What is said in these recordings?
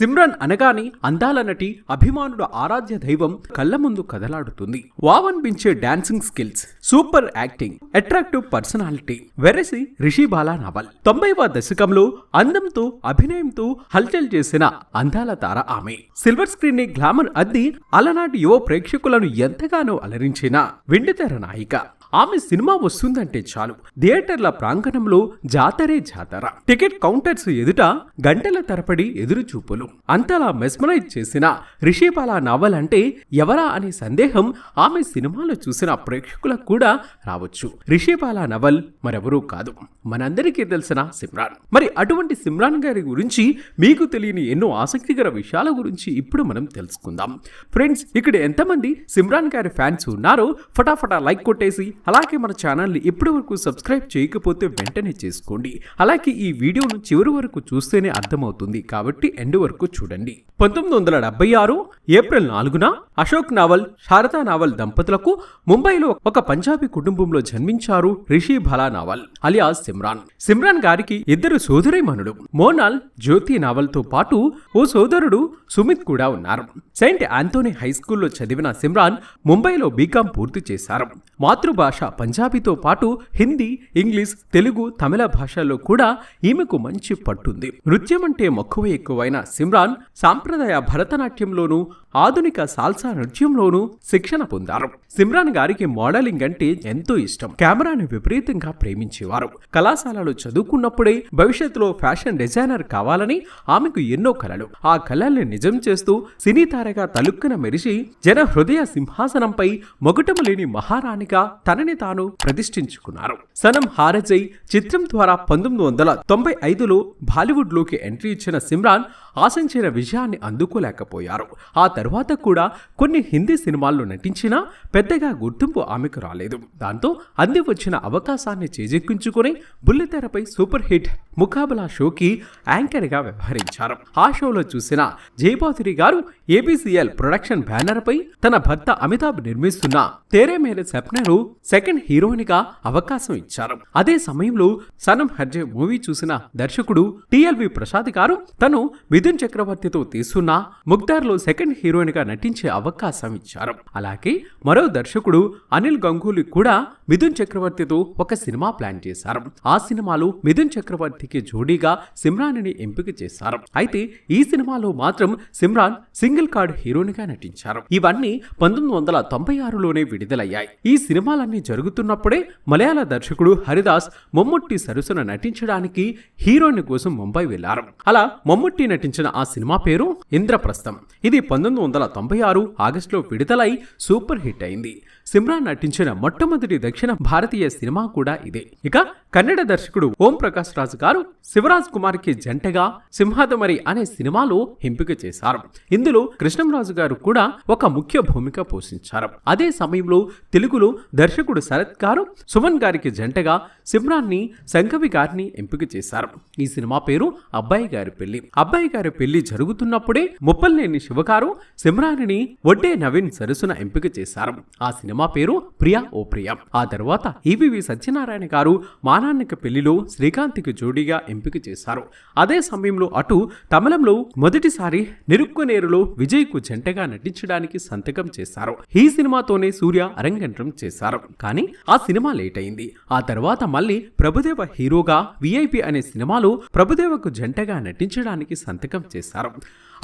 సిమ్రన్ అనగానే అందాల నటి అభిమానుడు ఆరాధ్య దైవం కళ్ళ ముందు కదలాడుతుంది. వావన్పించే dancing skills super acting attractive personality వెరసి రిషి బాలా నవల్. తొంభైవ దశకంలో అందంతో అభినయంతో హల్చల్ చేసిన అందాల తార ఆమె. సిల్వర్ స్క్రీన్ని గ్లామర్ అద్ది అలనాటి యువ ప్రేక్షకులను ఎంతగానో అలరించిన వెండితెర నాయిక. ఆమె సినిమా వస్తుందంటే చాలు. థియేటర్ల ప్రాంగణంలో జాతరే జాతర. టికెట్ కౌంటర్స్ ఎదుట గంటల తరబడి ఎదురు చూపులు అంతలా మెస్మరైజ్ చేసిన రిషిబాలా నావల్ అంటే ఎవరా అనే సందేహం ఆమె సినిమాలో చూసిన ప్రేక్షకులకు కూడా రావచ్చు. రిషిబాలా నవల్ మరెవరూ కాదు. మనందరికీ తెలిసిన సిమ్రాన్. మరి అటువంటి సిమ్రాన్ గారి గురించి మీకు తెలియని ఎన్నో ఆసక్తికర విషయాల గురించి ఇప్పుడు మనం తెలుసుకుందాం. ఫ్రెండ్స్ ఇక్కడ ఎంతమంది సిమ్రాన్ గారి ఫ్యాన్స్ ఉన్నారో ఫటాఫటా లైక్ కొట్టేసి అలాగే మన ఛానల్ని ఇప్పటి వరకు సబ్స్క్రైబ్ చేయకపోతే వెంటనే చేసుకోండి. అలాగే ఈ వీడియోను చివరి వరకు చూస్తేనే అర్థమవుతుంది. కాబట్టి ఎండ్ వరకు చూడండి. పంతొమ్మిది వందల డెబ్బై ఆరు ఏప్రిల్ నాలుగున అశోక్ నావల్ శారదా నావల్ దంపతులకు ముంబైలో ఒక పంజాబీ కుటుంబంలో జన్మించారు రిషి భలా నావల్ అలియాస్ సిమ్రాన్. సిమ్రాన్ గారికి ఇద్దరు సోదరీమణుడు మోనాల్ జ్యోతి నావల్తో పాటు ఓ సోదరుడు సుమిత్ కూడా ఉన్నారు. సెయింట్ ఆంథోనీ హై స్కూల్లో చదివిన సిమ్రాన్ ముంబైలో బీకాం పూర్తి చేశారు. మాతృభాష పంజాబీతో పాటు హిందీ ఇంగ్లీష్ తెలుగు తమిళ భాషల్లో కూడా ఈమెకు మంచి పట్టుంది. నృత్యం అంటే మక్కువ ఎక్కువైన సిమ్రాన్ సాంప్రదాయ భరతనాట్యంలోనూ ఆధునిక సాల్సా నృత్యంలోనూ శిక్షణ పొందారు. సిమ్రాన్ గారికి మోడలింగ్ అంటే ఎంతో ఇష్టం. కెమెరాని విపరీతంగా ప్రేమించేవారు. కళాశాలలో చదువుకున్నప్పుడే భవిష్యత్తులో ఫ్యాషన్ డిజైనర్ కావాలని ఆమెకు ఎన్నో కలలు ఆ కళల్ని నిజం చేస్తూ సినీ తారగా తలుక్కున మెరిసి జన హృదయ సింహాసనంపై మొగటము లేని మహారాణి మహారాణిగా తనని తాను ప్రతిష్ఠించుకున్నారు. సనం హారజై చిత్రం ద్వారా పంతొమ్మిది వందల తొంభై ఐదులో బాలీవుడ్లోకి ఎంట్రీ ఇచ్చిన సిమ్రాన్ ఆశించిన విజయాన్ని అందుకోలేకపోయారు. ఆ తర్వాత కూడా కొన్ని హిందీ సినిమాల్లో నటించినా పెద్దగా గుర్తింపు ఆమెకు రాలేదు. దాంతో అంది వచ్చిన అవకాశాన్ని చేజెక్కించుకుని బుల్లితెరపై సూపర్ హిట్ ముఖాబలా షోకి యాంకర్గా వ్యవహరించారు. ఆ షోలో చూసిన జయపాత్రి గారు ఏబిసిఎల్ ప్రొడక్షన్ బ్యానర్ పై తన భర్త అమితాబ్ నిర్మిస్తున్న తేరే మేరే సెప్నరు సెకండ్ హీరోయిన్గా అవకాశం ఇచ్చారు. అదే సమయంలో సనం హర్జే మూవీ చూసిన దర్శకుడు టిఎల్వి ప్రసాద్ గారు తను మిథున్ చక్రవర్తితో తీస్తున్న ముగ్దార్లో సెకండ్ హీరోయిన్గా నటించే అవకాశం ఇచ్చారు. అలాగే మరో దర్శకుడు అనిల్ గంగూలీ కూడా మిథున్ చక్రవర్తితో ఒక సినిమా ప్లాన్ చేశారు. ఆ సినిమాలో మిథున్ చక్రవర్తి చక్రవర్తికి జోడీగా సిమ్రాన్ని ఎంపిక చేశారు. అయితే ఈ సినిమాలో మాత్రం సిమ్రాన్ సింగిల్ కార్డ్ హీరోనిగా నటించారు. ఇవన్నీ పంతొమ్మిది వందల తొంభై ఆరులోనే విడుదలయ్యాయి. ఈ సినిమాలన్నీ జరుగుతున్నప్పుడే మలయాళ దర్శకుడు హరిదాస్ మమ్ముట్టి సరసన నటించడానికి హీరోయిన్ కోసం ముంబై వెళ్ళారు. అలా మమ్ముట్టి నటించిన ఆ సినిమా పేరు ఇంద్రప్రస్థం. ఇది పంతొమ్మిది వందల తొంభై ఆరు ఆగస్టులో విడుదలై సూపర్ హిట్ అయింది. సిమ్రాన్ నటించిన మొట్టమొదటి దక్షిణ భారతీయ సినిమా కూడా ఇదే. ఇక కన్నడ దర్శకుడు ఓం ప్రకాష్ రాజు గారు శివరాజ్ కుమార్కి జంటగా సింహాదమరి అనే సినిమాలో ఎంపిక చేశారు. ఇందులో కృష్ణంరాజు గారు కూడా ఒక ముఖ్య భూమిక పోషించారు. అదే సమయంలో తెలుగులో దర్శకుడు శరత్ గారు సుమన్ గారికి జంటగా సిమ్రాన్ని శంకవి గారిని ఎంపిక చేశారు. ఈ సినిమా పేరు అబ్బాయి గారి పెళ్ళి. అబ్బాయి గారి పెళ్ళి జరుగుతున్నప్పుడే ముప్పల్నేని శివగారు సిమ్రాన్ని వడ్డే నవీన్ సరసున ఎంపిక చేశారు. ఆ సినిమా పేరు ప్రియా ఓ ప్రియా. ఆ తర్వాత ఈవివి సత్యనారాయణ గారు మానాన్నక పెళ్ళిలో శ్రీకాంత్కి జోడీగా ఎంపిక చేశారు. అదే సమయంలో అటు తమిళంలో మొదటిసారి నిరుక్కునేరులో విజయ్కు జంటగా నటించడానికి సంతకం చేశారు. ఈ సినిమాతోనే సూర్య అరంగేట్రం చేశారు. కానీ ఆ సినిమా లేట్ అయింది. ఆ తర్వాత మళ్ళీ ప్రభుదేవ హీరోగా విఐపి అనే సినిమాలో ప్రభుదేవకు జంటగా నటించడానికి సంతకం చేశారు.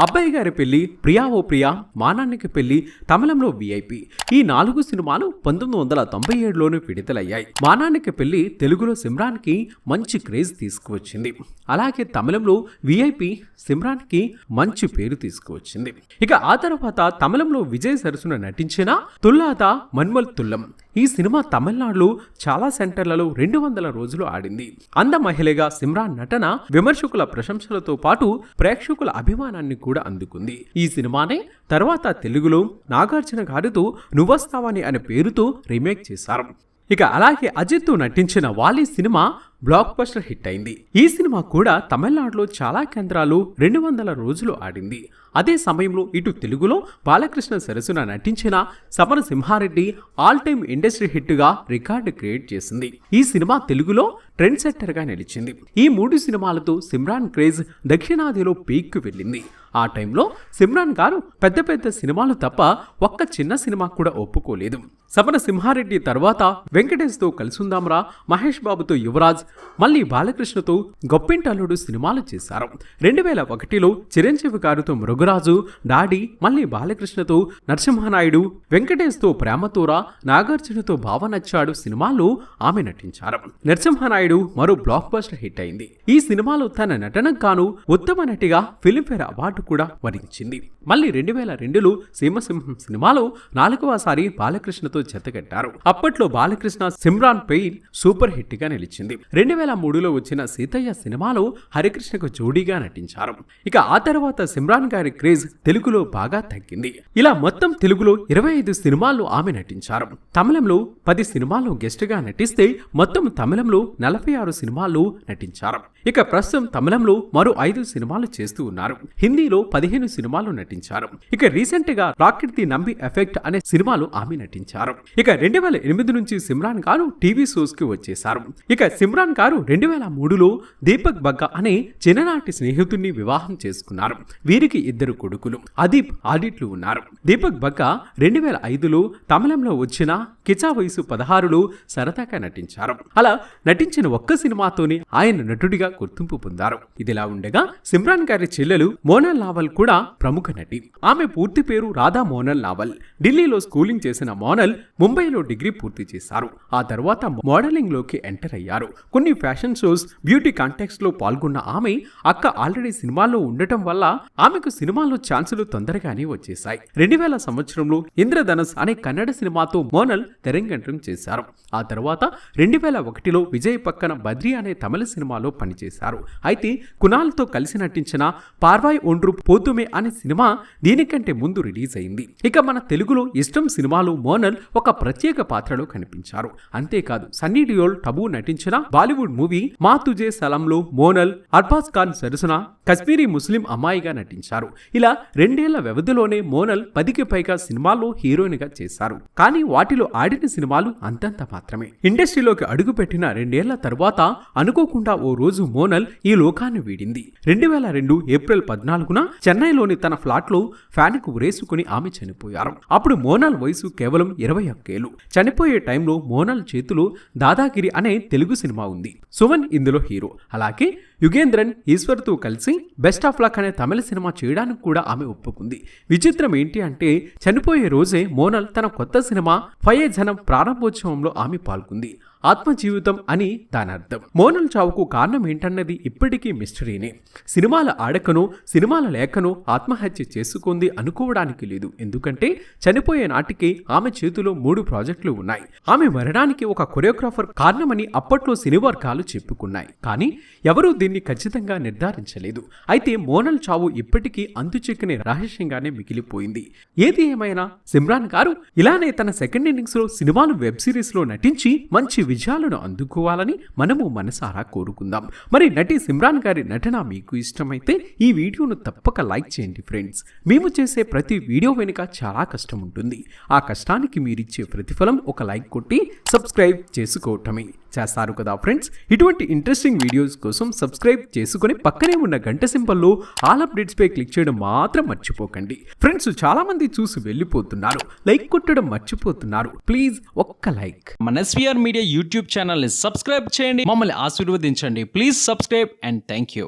అబ్బాయి గారి పెళ్ళి ప్రియా ఓ ప్రియా మానానికి పెళ్ళి తమిళంలో విఐపి ఈ నాలుగు సినిమాలు పంతొమ్మిది వందల తొంభై ఏడులోనే విడుదలయ్యాయి. మానానికి పెళ్ళి తెలుగులో సిమ్రాన్కి మంచి క్రేజ్ తీసుకువచ్చింది. అలాగే తమిళంలో విఐపి సిమ్రాన్కి మంచి పేరు తీసుకువచ్చింది. ఇక ఆ తర్వాత తమిళంలో విజయ్ సరసున నటించిన తుల్లాద మన్మల్ తుల్లం. ఈ సినిమా తమిళనాడులో చాలా సెంటర్లలో రెండు వందల రోజులు ఆడింది. అంద మహిళగా సిమ్రాన్ నటన విమర్శకుల ప్రశంసలతో పాటు ప్రేక్షకుల అభిమానాన్ని కూడా అందుకుంది. ఈ సినిమానే తర్వాత తెలుగులో నాగార్జున గారితో నువ్వస్తావని అనే పేరుతో రీమేక్ చేశారు. ఇక అలాగే అజిత్ నటించిన Vaali cinema blockbuster hit అయింది. ఈ సినిమా కూడా తమిళనాడులో చాలా కేంద్రాలు రెండు వందల రోజులు ఆడింది. అదే సమయంలో ఇటు తెలుగులో బాలకృష్ణ సరసున నటించిన Samara Simhareddy all time industry హిట్గా record create చేసింది. ఈ సినిమా తెలుగులో ట్రెండ్ సెట్టర్గా నిలిచింది. ఈ మూడు సినిమాలతో సిమ్రాన్ క్రేజ్ దక్షిణాదిలో పీక్కు వెళ్ళింది. ఆ టైంలో సిమ్రాన్ గారు పెద్ద పెద్ద సినిమాలు తప్ప ఒక్క చిన్న సినిమా కూడా ఒప్పుకోలేదు. సమర సింహారెడ్డి తర్వాత వెంకటేష్తో కలిసుందాంరా మహేష్ బాబుతో యువరాజ్ మళ్ళీ బాలకృష్ణతో గొప్పింటల్లుడు సినిమాలు చేశారు. రెండు వేల ఒకటిలో చిరంజీవి గారితో మృగరాజు డాడీ మళ్ళీ బాలకృష్ణతో నరసింహనాయుడు వెంకటేష్తో ప్రేమతోరా నాగార్జునతో భావ నచ్చాడు ఆమె నటించారు. నరసింహనాయుడు మరో బ్లాక్ బస్టర్ హిట్ అయింది. ఈ సినిమాలో తన నటనకు గాను ఉత్తమ నటిగా ఫిలింఫేర్ అవార్డు కూడా వరించింది. మళ్ళీ రెండు వేల రెండులో సీమసింహం సినిమాలో నాలుగవసారి బాలకృష్ణతో జతకట్టారు. అప్పట్లో బాలకృష్ణ సిమ్రాన్ పెయిన్ సూపర్ హిట్గా నిలిచింది. రెండు వేల మూడులో వచ్చిన సీతయ్య సినిమాలో హరికృష్ణకు జోడీగా నటించారు. ఇక ఆ తర్వాత సిమ్రాన్ గారి క్రేజ్ తెలుగులో బాగా తగ్గింది. ఇలా మొత్తం తెలుగులో ఇరవై ఐదు సినిమాల్లో ఆమె నటించారు. తమిళంలో పది సినిమాల్లో గెస్ట్గా నటిస్తే మొత్తం తమిళంలో నలభై ఆరు సినిమాల్లో నటించారు. ఇక ప్రస్తుతం తమిళంలో మరో ఐదు సినిమాలు చేస్తూ ఉన్నారు. హిందీలో పదిహేను సినిమాలు నటించారు. ఇక రీసెంట్గా రాకెట్ ది నంబి ఎఫెక్ట్ అనే సినిమాలు ఆమె నటించారు. ఇక రెండు వేల ఎనిమిది నుంచి సిమ్రాన్ గారు టీవీ షోస్కి వచ్చేశారు. ఇక సిమ్రాన్ గారు రెండు వేల మూడులో దీపక్ బగ్గా అనే చిన్ననాటి స్నేహితుడిని వివాహం చేసుకున్నారు. వీరికి ఇద్దరు కొడుకులు అదీప్ ఆడిట్లు ఉన్నారు. దీపక్ బగ్గా రెండు వేల ఐదులో తమిళంలో వచ్చిన కిచా వయసు పదహారులో సరదాగా నటించారు. అలా నటించిన ఒక్క సినిమాతోనే ఆయన నటుడిగా గుర్తింపు పొందారు. ఇదిలా ఉండగా సిమ్రాన్ గారి చెల్లెలు మోనల్ నావల్ కూడా ప్రముఖ నటి. ఆమె పూర్తి పేరు రాధా మోనల్ నావల్ ఢిల్లీలో స్కూలింగ్ చేసిన మోనల్ ముంబైలో డిగ్రీ పూర్తి చేశారు. ఆ తర్వాత మోడలింగ్లోకి ఎంటర్ అయ్యారు. కొన్ని ఫ్యాషన్ షోస్ బ్యూటీ కాంటెక్స్ట్లో పాల్గొన్న ఆమె అక్క ఆల్రెడీ సినిమాల్లో ఉండటం వల్ల ఆమెకు సినిమాల్లో ఛాన్సులు తొందరగానే వచ్చేశాయి. రెండు వేల సంవత్సరంలో ఇంద్రధనస్ అనే కన్నడ సినిమాతో మోనల్ తెరంగేట్రం చేశారు. ఆ తర్వాత రెండు వేల ఒకటిలో విజయ్ పక్కన బద్రి అనే తమిళ సినిమాలో పనిచేశారు. అయితే కునాల్తో కలిసి నటించిన పార్వాయ్ ఒండ్రు పోతుమే అనే సినిమా దీనికంటే ముందు రిలీజ్ అయింది. ఇక మన తెలుగులో ఇష్టం సినిమాలో మోనల్ ఒక ప్రత్యేక పాత్రలో కనిపించారు. అంతేకాదు సన్నీ డియోల్ టబు నటించిన బాలీవుడ్ మూవీ మా తుజే సలంలో మోనల్ అర్బాజ్ ఖాన్ సరసన కశ్మీరీ ముస్లిం అమ్మాయిగా నటించారు. ఇలా రెండేళ్ళ వ్యవధిలోనే మోనల్ పదికి పైగా సినిమాల్లో హీరోయిన్గా చేశారు. కానీ వాటిలో ఆడిన సినిమాలు అంతంత మాత్రమే. ఇండస్ట్రీలోకి అడుగుపెట్టిన రెండేళ్ళ తర్వాత అనుకోకుండా ఓ రోజు మోనల్ ఈ లోకాన్ని వీడింది. రెండు వేల రెండు ఏప్రిల్ పద్నాలుగున చెన్నైలోని తన ఫ్లాట్లో ఫ్యాన్కు ఫ్యాన్కు ఉరేసుకుని ఆమె చనిపోయారు. అప్పుడు మోనల్ వయసు కేవలం ఇరవై ఒక్కేళ్ళు చనిపోయే టైంలో మోనల్ చేతిలో దాదాగిరి అనే తెలుగు సినిమా ఉంది. సువన్ ఇందులో హీరో. అలాగే యుగేంద్రన్ ఈశ్వర్తో కలిసి బెస్ట్ ఆఫ్ లక్ అనే తమిళ సినిమా చేయడానికి కూడా ఆమె ఒప్పుకుంది. విచిత్రం ఏంటి అంటే చనిపోయే రోజే మోనల్ తన కొత్త సినిమా ఫయే జనం ప్రారంభోత్సవంలో ఆమె పాల్గొంది. ఆత్మ జీవితం అని దాని అర్థం. మోనల్ చావుకు కారణం ఏంటన్నది ఇప్పటికీ మిస్టరీనే. సినిమాల ఆడకను సినిమాల లేఖను ఆత్మహత్య చేసుకుంది అనుకోవడానికి లేదు. ఎందుకంటే చనిపోయే నాటికి ఆమె చేతిలో మూడు ప్రాజెక్టులు ఉన్నాయి. ఆమె మరణానికి ఒక కొరియోగ్రాఫర్ కారణమని అప్పట్లో సినీ వర్గాలు చెప్పుకున్నాయి. కానీ ఎవరూ దీన్ని ఖచ్చితంగా నిర్ధారించలేదు. అయితే మోనల్ చావు ఇప్పటికీ అంతుచిక్కని రహస్యంగానే మిగిలిపోయింది. ఏది ఏమైనా? సిమ్రాన్ గారు ఇలానే తన సెకండ్ ఇన్నింగ్స్లో సినిమాలు వెబ్ సిరీస్లో నటించి మంచి విజయాలను అందుకోవాలని మనము మనసారా కోరుకుందాం. మరి నటి సిమ్రాన్ గారి నటన మీకు ఇష్టమైతే ఈ వీడియోను తప్పక లైక్ చేయండి ఫ్రెండ్స్. మేము చేసే ప్రతి వీడియో వెనుక చాలా కష్టం ఉంటుంది. ఆ కష్టానికి మీరిచ్చే ప్రతిఫలం ఒక లైక్ కొట్టి సబ్స్క్రైబ్ చేసుకోవటమే. చేస్తారు కదా ఫ్రెండ్స్ ఇటువంటి ఇంట్రెస్టింగ్ వీడియోస్ కోసం సబ్స్క్రైబ్ చేసుకుని పక్కనే ఉన్న గంట సింపల్లో ఆల్ అప్డేట్స్పై క్లిక్ చేయడం మాత్రం మర్చిపోకండి. ఫ్రెండ్స్ చాలా మంది చూసి వెళ్ళిపోతున్నారు. లైక్ కొట్టడం మర్చిపోతున్నారు. ప్లీజ్ ఒక్క లైక్ మన ఎస్వీఆర్ మీడియా యూట్యూబ్ ఛానల్ని సబ్స్క్రైబ్ చేయండి. మమ్మల్ని ఆశీర్వదించండి. Please subscribe and thank you